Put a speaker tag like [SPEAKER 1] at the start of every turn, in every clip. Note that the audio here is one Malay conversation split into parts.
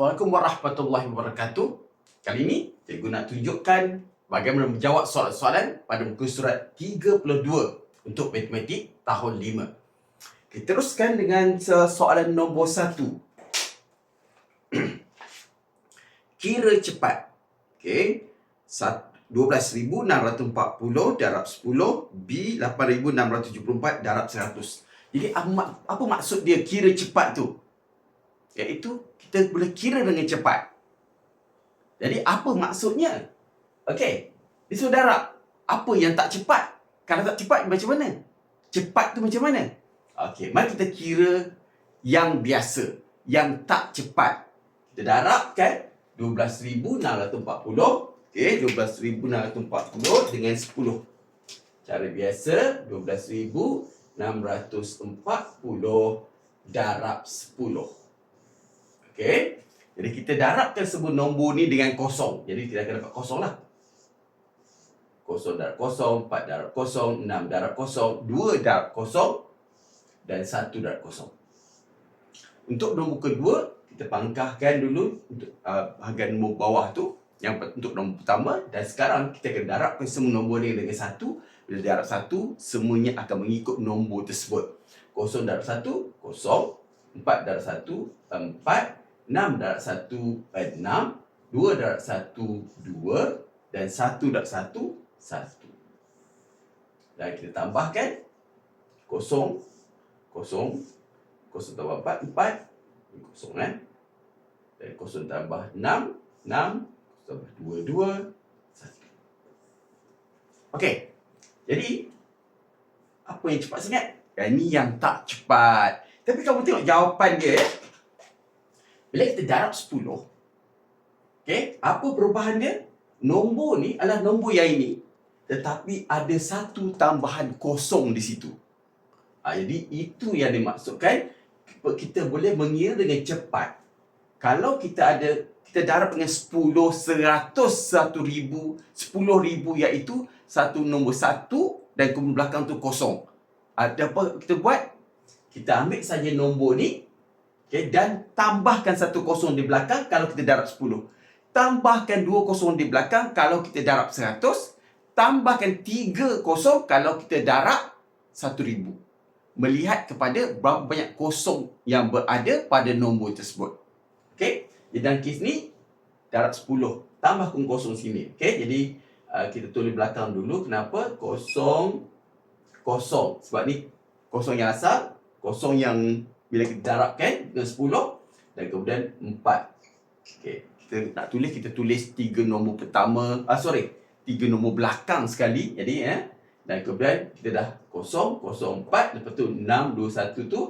[SPEAKER 1] Assalamualaikum warahmatullahi wabarakatuh. Kali ini cikgu nak tunjukkan bagaimana menjawab soalan-soalan pada muka surat 32 untuk matematik tahun 5. Kita teruskan dengan soalan nombor 1. Kira cepat. Okey. 12,640 darab 10 B 8,674 darab 100. Jadi apa, apa maksud dia kira cepat tu? Iaitu kita boleh kira dengan cepat. Jadi apa maksudnya? Okey. Di saudara, apa yang tak cepat? Kalau tak cepat macam mana? Cepat tu macam mana? Okey, mari kita kira yang biasa, yang tak cepat. Kita darabkan 12,640 Okey, 12,640 dengan 10. Cara biasa, 12,640 darab 10. Okey. Jadi kita darabkan semua nombor ni dengan kosong. Jadi kita akan dapat kosong lah. Kosong darab kosong, 4 darab kosong, 6 darab kosong, 2 darab kosong dan 1 darab kosong. Untuk nombor kedua, kita pangkahkan dulu untuk uh, bahagian nombor bawah tu yang untuk nombor pertama dan sekarang kita akan darabkan semua nombor ni dengan satu bila darab satu semuanya akan mengikut nombor tersebut kosong darab satu kosong empat darab satu empat enam darab satu enam dua darab satu dua dan satu darab satu satu dan kita tambahkan kosong kosong kosong tambah empat empat kosong kan dan kosong tambah enam enam tambah dua, dua, satu. Okey. Jadi, apa yang cepat sangat? Yang ini yang tak cepat. Tapi kamu tengok jawapan dia. Bila kita darab 10. Okey. Apa perubahan dia? Nombor ni adalah nombor yang ini. Tetapi ada satu tambahan kosong di situ. Ha, jadi, itu yang dimaksudkan. Kita boleh mengira dengan cepat. Kalau kita ada kita darab dengan 10, 100, 1000, 10,000 iaitu satu nombor satu dan kemudian belakang tu kosong. Ada apa kita buat? Kita ambil saja nombor ni okay, dan tambahkan satu kosong di belakang kalau kita darab 10. Tambahkan dua kosong di belakang kalau kita darab 100. Tambahkan tiga kosong kalau kita darab 1000. Melihat kepada berapa banyak kosong yang berada pada nombor tersebut. Jadi dalam kes ni darab 10 tambahkan kosong sini. Okey, jadi uh, kita tulis belakang dulu kenapa kosong kosong sebab ni kosong yang asal, kosong yang bila kita darabkan dengan 10 dan kemudian 4. Okey, kita nak tulis kita tulis tiga nombor pertama, ah sorry, tiga nombor belakang sekali. Jadi eh dan kemudian kita dah kosong, kosong, 4 lepas tu 6 2 1 tu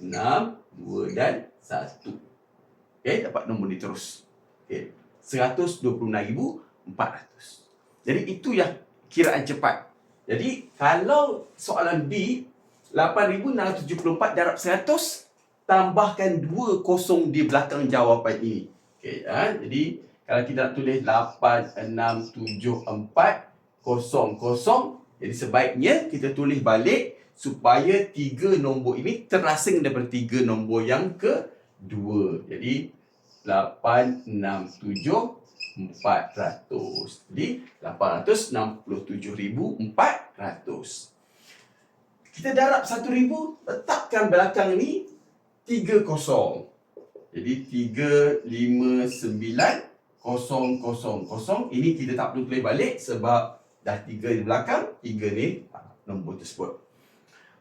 [SPEAKER 1] 6 2 dan 1. Okay, dapat nombor ni terus. Okay. 126,400. Jadi itu yang kiraan cepat. Jadi kalau soalan B 8674 darab 100 tambahkan 2 kosong di belakang jawapan ini. Okey ha? jadi kalau kita nak tulis 8674 kosong kosong jadi sebaiknya kita tulis balik supaya tiga nombor ini terasing daripada tiga nombor yang ke 2. Jadi 867 400. Jadi 867,400. Kita darab 1000, letakkan belakang ni 3 kosong. Jadi 359,000. Ini kita tak perlu tulis balik sebab dah 3 di belakang, 3 ni nombor tersebut.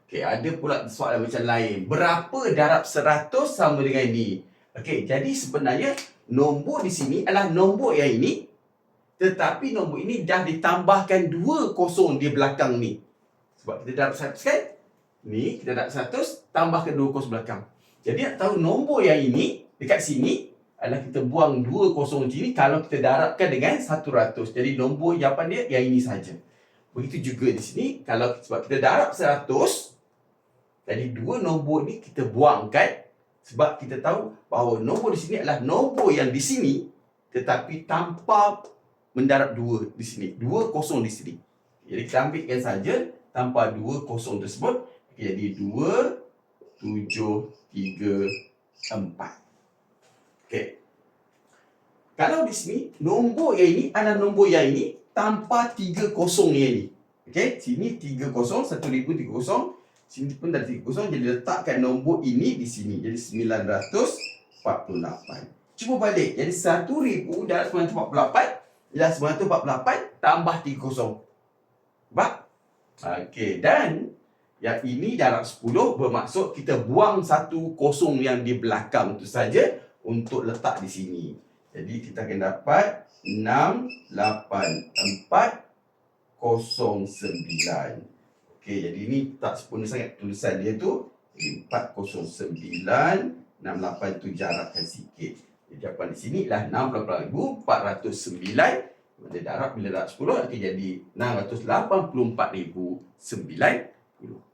[SPEAKER 1] Okey, ada pula soalan macam lain. Berapa darab 100 sama dengan ini? Okey, jadi sebenarnya nombor di sini adalah nombor yang ini tetapi nombor ini dah ditambahkan dua kosong di belakang ni. Sebab kita darab 100 kan? Ni kita darab 100 tambahkan dua kosong belakang. Jadi nak tahu nombor yang ini dekat sini adalah kita buang dua kosong sini kalau kita darabkan dengan 100. Jadi nombor jawapan dia yang ini saja. Begitu juga di sini kalau sebab kita darab 100 jadi dua nombor ni kita buangkan sebab kita tahu bahawa nombor di sini adalah nombor yang di sini tetapi tanpa mendarab dua di sini. Dua kosong di sini. Jadi kita ambilkan saja tanpa dua kosong tersebut. Jadi dua, tujuh, tiga, empat. Okey. Kalau di sini, nombor yang ini adalah nombor yang ini tanpa tiga kosong yang ini. Okey, sini tiga kosong, satu ribu tiga kosong. Sini pun dah tiga kosong, jadi letakkan nombor ini di sini. Jadi sembilan ratus empat puluh lapan. Cuba balik, jadi satu ribu darab sembilan ratus empat puluh lapan ialah sembilan ratus empat puluh lapan tambah tiga kosong. Nampak? Okey, dan yang ini darab 10 bermaksud kita buang satu kosong yang di belakang itu saja untuk letak di sini. Jadi kita akan dapat 6, 8, 4, 09. Okey, jadi ini tak sempurna sangat tulisan dia tu. Jadi 409, 68 tu jarakkan sikit. Jadi jawapan di sini ialah 68,409. Bila darab, bila darab 10 akan jadi 684,090.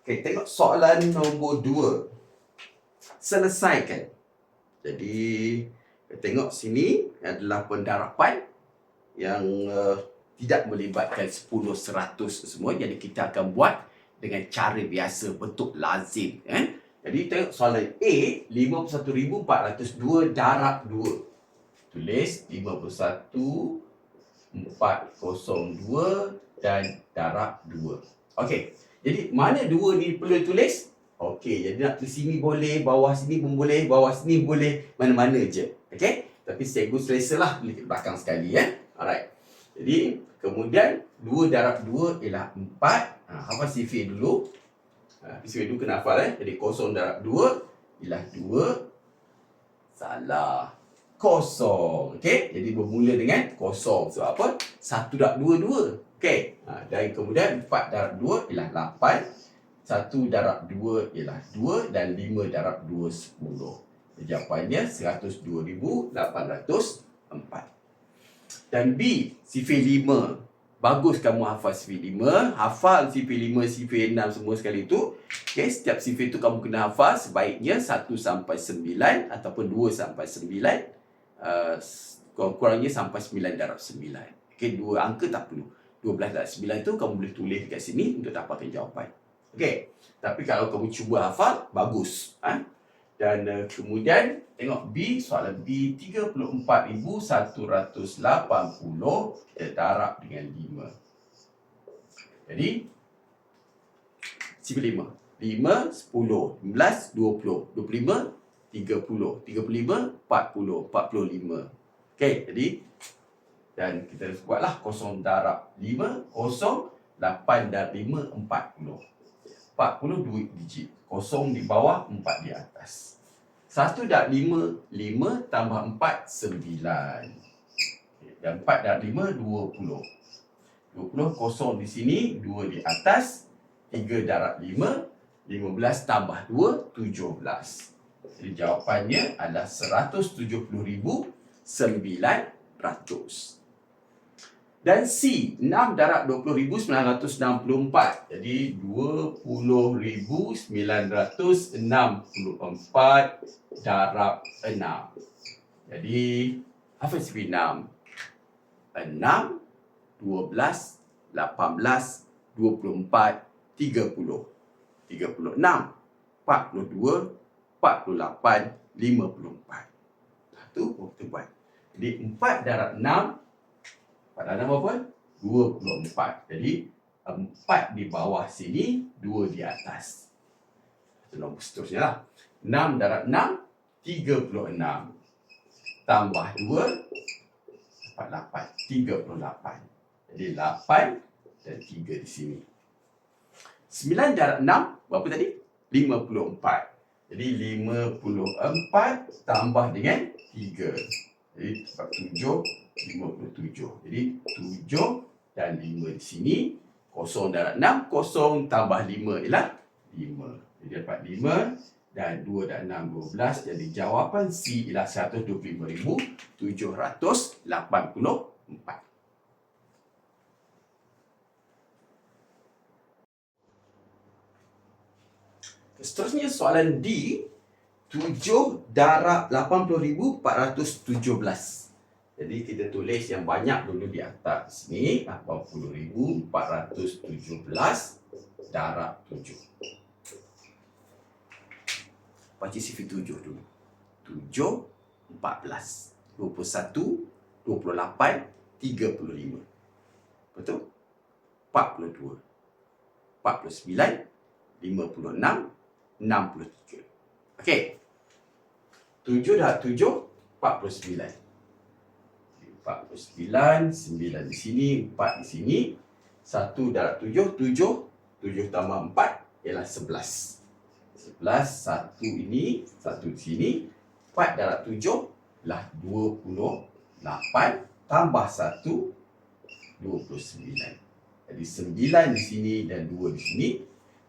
[SPEAKER 1] Okey, tengok soalan nombor dua. Selesaikan. Jadi, tengok sini adalah pendarapan yang uh, tidak melibatkan 10, 100 semua. Jadi, kita akan buat dengan cara biasa, bentuk lazim. Eh? Jadi, tengok soalan A, 51,402 darab 2. Tulis 51, 402 dan darab 2. Okey. Jadi mana dua ni perlu tulis? Okey, jadi nak tulis sini boleh, bawah sini pun boleh, bawah sini boleh, mana-mana je. Okey? Tapi cikgu selesa lah boleh ke belakang sekali ya. Alright. Jadi kemudian 2 darab 2 ialah 4. Ha, hafal sifir dulu. Ha, sifir dulu kena hafal eh. Jadi kosong darab 2 ialah 2. Salah. Kosong. Okey? Jadi bermula dengan kosong. Sebab apa? 1 darab 2, 2. Okey. Ha, dan kemudian 4 darab 2 ialah 8. 1 darab 2 ialah 2 dan 5 darab 2 10. Jawapannya 102,804. Dan B, sifir 5. Bagus kamu hafal sifir 5. Hafal sifir 5, sifir 6 semua sekali tu. Okey, setiap sifir tu kamu kena hafal sebaiknya 1 sampai 9 ataupun 2 sampai 9. Uh, kurang-kurangnya sampai 9 darab 9. Okey, dua angka tak perlu. 12 dan 9 tu kamu boleh tulis dekat sini untuk dapatkan jawapan. Okey. Tapi kalau kamu cuba hafal, bagus. Ha? Dan uh, kemudian tengok B, soalan B 34,180 kita darab dengan 5. Jadi, sifir 5. 5, 10, 15, 20, 25, 30, 35, 40, 45. Okey, jadi dan kita buatlah kosong darab 5 kosong 8 darab 5 40 40 dua digit kosong di bawah 4 di atas. 1 darab 5 5 tambah 4 9 dan 4 darab 5 20 20 kosong di sini 2 di atas 3 darab 5 15 tambah 2 17 jadi jawapannya adalah 170,900 dan C 6 darab 20,964 jadi 20,964 darab 6 jadi apa sifir 6 6 12 18 24 30 36 42 48 54 Itu kita buat. Jadi 4 darab 6 pada nama apa? 24. Jadi, 4 di bawah sini, 2 di atas. Itu nombor seterusnya lah. 6 darab 6, 36. Tambah 2, dapat 8. 38. Jadi, 8 dan 3 di sini. 9 darab 6, berapa tadi? 54. Jadi, 54 tambah dengan 3. Jadi, dapat 7. 57. Jadi 7 dan 5 di sini. Kosong darab 6. Kosong tambah 5 ialah 5. Jadi dapat 5 dan 2 dan 6, 12. Jadi jawapan C ialah 125,784. Seterusnya soalan D. 7 darab 80,417. Jadi kita tulis yang banyak dulu di atas ni 80,417 darab 7. Baca sifir 7 dulu. 7, 14, 21, 28, 35. Betul? 42, 49, 56, 63. Okey. 7 dah 7, 49. 49, 9 di sini, 4 di sini. 1 darab 7, 7, 7 tambah 4 ialah 11. 11, 1 ini, 1 di sini. 4 darab 7 ialah 28 tambah 1, 29. Jadi 9 di sini dan 2 di sini.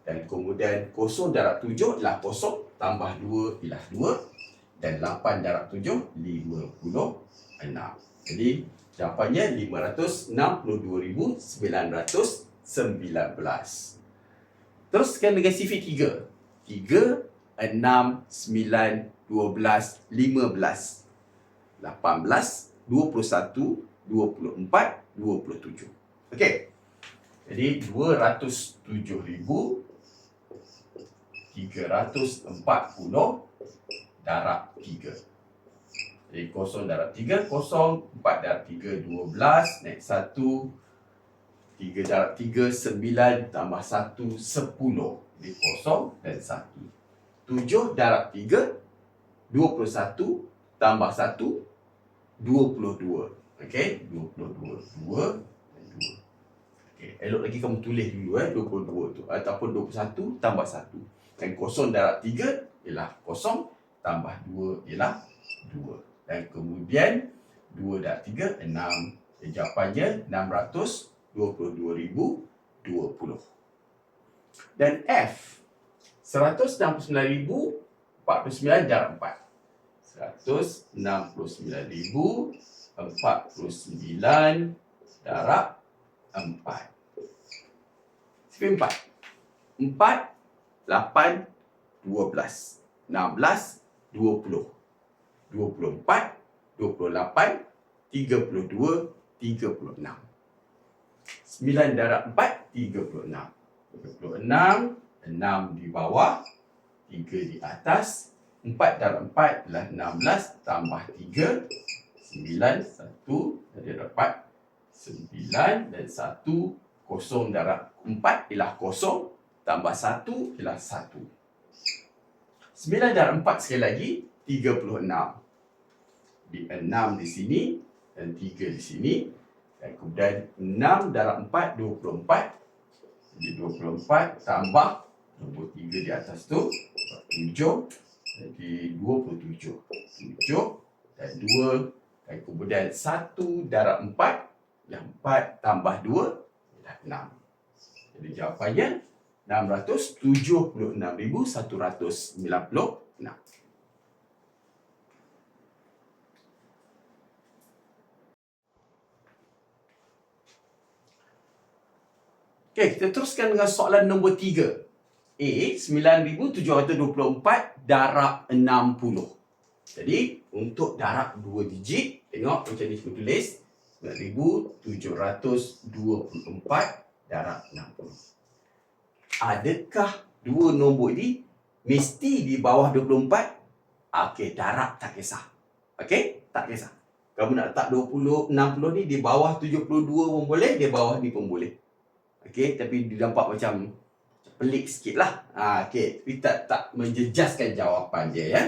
[SPEAKER 1] Dan kemudian kosong darab 7 ialah kosong tambah 2 ialah 2. Dan 8 darab 7, 56. Jadi jawapannya 562,919. Teruskan dengan CV 3. 3, 6, 9, 12, 15, 18, 21, 24, 27. Okey. Jadi 207,340 darab 3. Jadi kosong darab 3, kosong. 4 darab 3, 12. Naik 1. 3 darab 3, 9. Tambah 1, 10. Jadi kosong dan 1. 7 darab 3, 21. Tambah 1, 22. Okey, 22. 2 dan 2. Okey, elok lagi kamu tulis dulu eh 22 tu ataupun 21 tambah 1. Dan kosong darab 3 ialah kosong tambah 2 ialah 2. Dan kemudian 2 darab 3 6. Dan jawapannya 622,020. Dan F 169,049 darab 4. 169,049 darab 4. Sifir 4. 4, 8, 12, 16, 20, 24, 28, 32, 36. 9 darab 4, 36. 36, 6 di bawah, 3 di atas, 4 darab 4 adalah 16 tambah 3 9 1 jadi dapat 9 dan 1 kosong darab 4 ialah kosong tambah 1 ialah 1 9 darab 4 sekali lagi 36 di 6 di sini dan 3 di sini dan kemudian 6 darab 4 24 jadi 24 tambah nombor 3 di atas tu 7 jadi 27. 7 dan 2 dan kemudian 1 darab 4 yang 4 tambah 2 adalah 6. Jadi jawapannya 676,196. Okey, kita teruskan dengan soalan nombor 3. A 9724 darab 60. Jadi untuk darab 2 digit tengok macam ni saya tulis 9724 darab 60. Adakah dua nombor ini mesti di bawah 24? Okey, darab tak kisah. Okey, tak kisah. Kamu nak letak 20, 60 ni di bawah 72 pun boleh, di bawah ni pun boleh. Okey, tapi dia nampak macam pelik sikit lah. Ha, okay. Kita tak menjejaskan jawapan dia ya.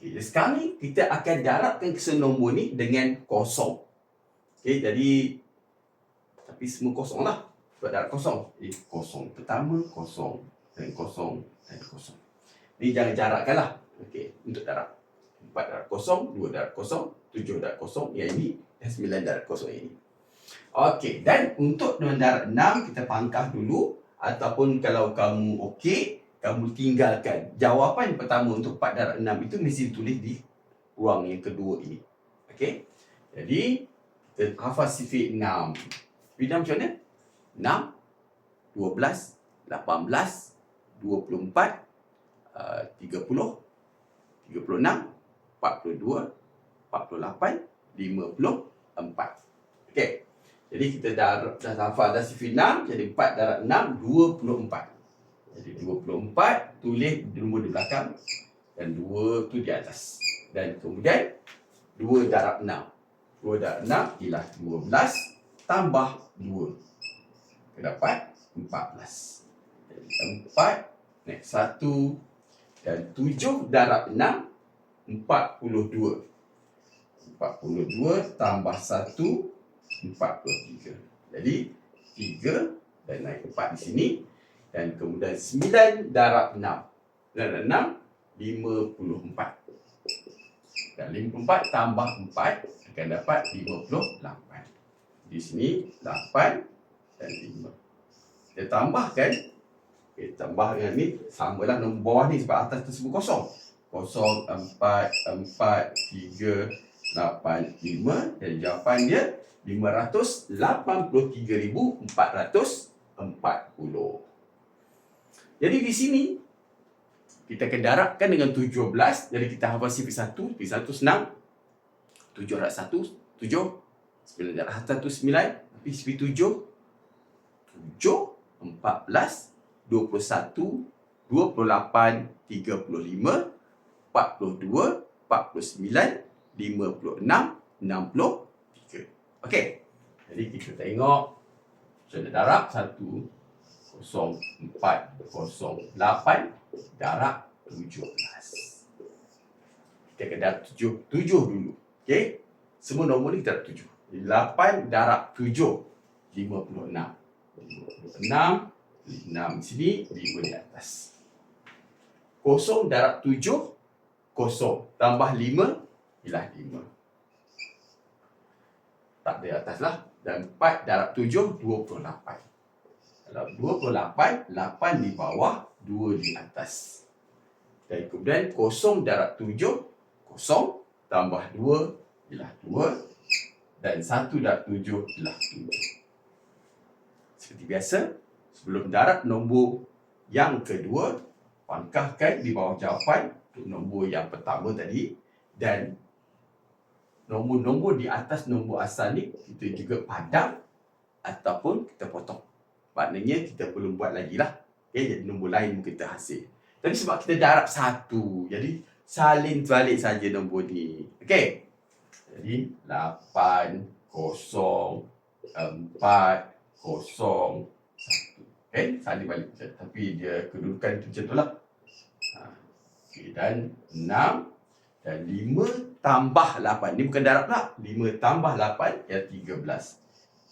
[SPEAKER 1] Okay. Sekarang ni kita akan darabkan nombor ni dengan kosong. Okay. Jadi tapi semua kosong lah. Sebab darab kosong. Jadi kosong pertama, kosong dan kosong dan kosong. Ni jangan jarakkan lah. Okay. Untuk darab. Empat darab kosong, dua darab kosong, tujuh darab kosong. Yang ini dan sembilan darab kosong ini. Okey, dan untuk darab enam kita pangkah dulu. Ataupun kalau kamu okey kamu tinggalkan. Jawapan pertama untuk 4 darab 6 itu mesti ditulis di ruang yang kedua ini. Okey? Jadi kita hafal sifir 6 sifir 6 macam mana? 6 12 18 24 uh, 30 36 42 48 54 okey Jadi kita dah dah hafal dah sifir 6, jadi 4 darab 6, 24. Jadi 24 tulis nombor di belakang dan 2 tu di atas. Dan kemudian 2 darab 6. 2 darab 6 ialah 12 tambah 2. Kita dapat 14. Jadi 4 naik 1 dan 7 darab 6 42. 42 tambah 1 43. Jadi 3 dan naik 4 di sini dan kemudian 9 darab 6. Dan 6 54. Dan 54 tambah 4 akan dapat 58. Di sini 8 dan 5. Kita tambahkan kita tambah dengan ni samalah nombor bawah ni sebab atas tu semua kosong. Kosong, empat, empat, tiga, lapan, lima. Dan jawapan dia 583,440. Jadi di sini kita akan darabkan dengan 17. Jadi kita hafal sifir 1, sifir 1 senang. 7 darab 1, 7. 9 darab 1, 9. Tapi sifir 7, 7, 14, 21, 28, 35, 42, 49, 56, 63. Okey. Jadi kita tengok sudah darab 1 0 4 0 8 darab 17. Kita darab 7 7 dulu. Okey. Semua nombor ni kita darab 7. 8 darab 7 56. 56 6 sini 5 di atas. Kosong darab 7 kosong tambah 5 ialah 5. Tak ada atas lah. Dan 4 darab 7 28. Kalau 28 8 di bawah 2 di atas. Dan kemudian kosong darab 7 kosong tambah 2 ialah 2 dan 1 darab 7 ialah 2. Seperti biasa, sebelum darab nombor yang kedua, pangkahkan di bawah jawapan untuk nombor yang pertama tadi dan nombor-nombor di atas nombor asal ni kita juga padam ataupun kita potong. Maknanya kita belum buat lagi lah. Okay, jadi nombor lain kita hasil. Tapi sebab kita darab satu, jadi salin balik saja nombor ni. Okay. Jadi 8, 0, 4, kosong satu. Okay, salin balik. Tapi dia kedudukan tu macam tu lah. Ha. Okay, dan enam dan lima tambah lapan. Ni bukan darab lah. Lima tambah lapan ya tiga belas.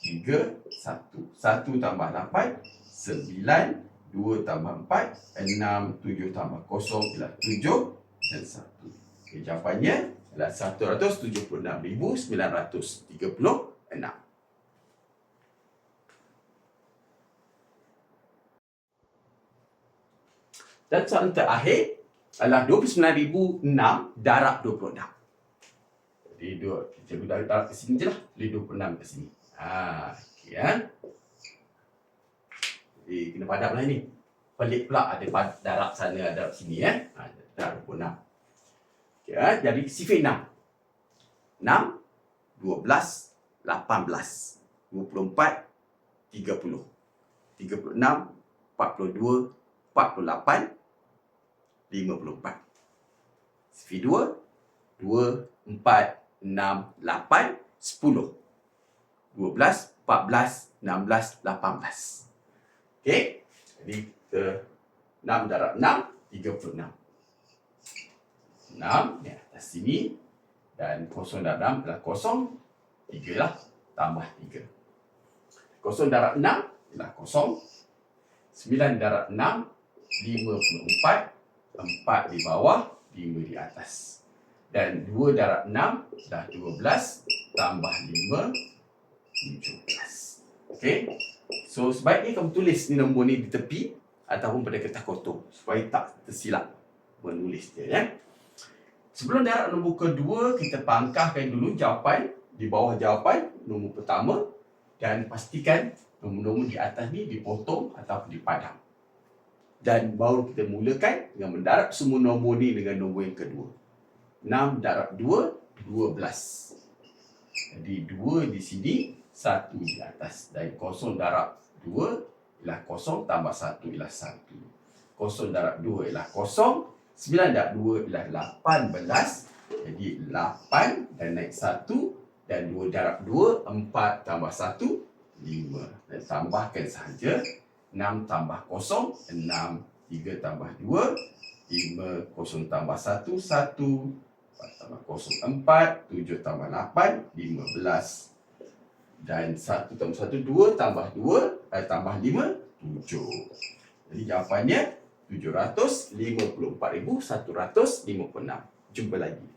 [SPEAKER 1] Tiga, satu. Satu tambah lapan, sembilan. Dua tambah empat, enam. Tujuh tambah kosong ialah tujuh dan satu. Okay, jawapannya puluh enam. Dan soalan terakhir adalah 29,006 darab 26. Dua, cikgu dah darab ke sini je lah. Jadi 26 ke sini. Ha, okay, ya. Jadi kena padam lah ni. Pelik pula ada darab sana, darab sini ya. Ha, darab 26. Okay, ya. Jadi sifir 6. 6, 12, 18, 24, 30. 36, 42, 48, 54. Sifir 2, 2, 4, 6, 8, 10. 12, 14, 16, 18. Okey. Jadi kita 6 darab 6, 36. 6 ni atas sini dan kosong darab 6 adalah kosong 3 lah tambah 3. Kosong darab 6 ialah kosong 9 darab 6 54 empat di bawah, lima di atas. Dan dua darab enam dah dua belas tambah lima, tujuh belas. Okay? So, sebaiknya kamu tulis ni nombor ni di tepi ataupun pada kertas kotor supaya tak tersilap menulis dia. Ya? Sebelum darab nombor kedua, kita pangkahkan dulu jawapan di bawah jawapan nombor pertama dan pastikan nombor-nombor di atas ni dipotong ataupun dipadam dan baru kita mulakan dengan mendarab semua nombor ni dengan nombor yang kedua. 6 darab 2, 12. Jadi 2 di sini, satu di atas. Dan kosong darab dua ialah kosong tambah satu ialah satu. Kosong darab dua ialah kosong. Sembilan darab dua ialah lapan belas. Jadi lapan dan naik satu. Dan dua darab dua, empat tambah satu, lima. Dan tambahkan sahaja. Enam tambah kosong, enam. Tiga tambah dua, lima. Kosong tambah satu, satu. Empat tambah kosong, empat. Tujuh tambah lapan, lima belas. Dan satu tambah satu, dua tambah dua, eh, tambah lima, tujuh. Jadi jawapannya 754,156. Jumpa lagi.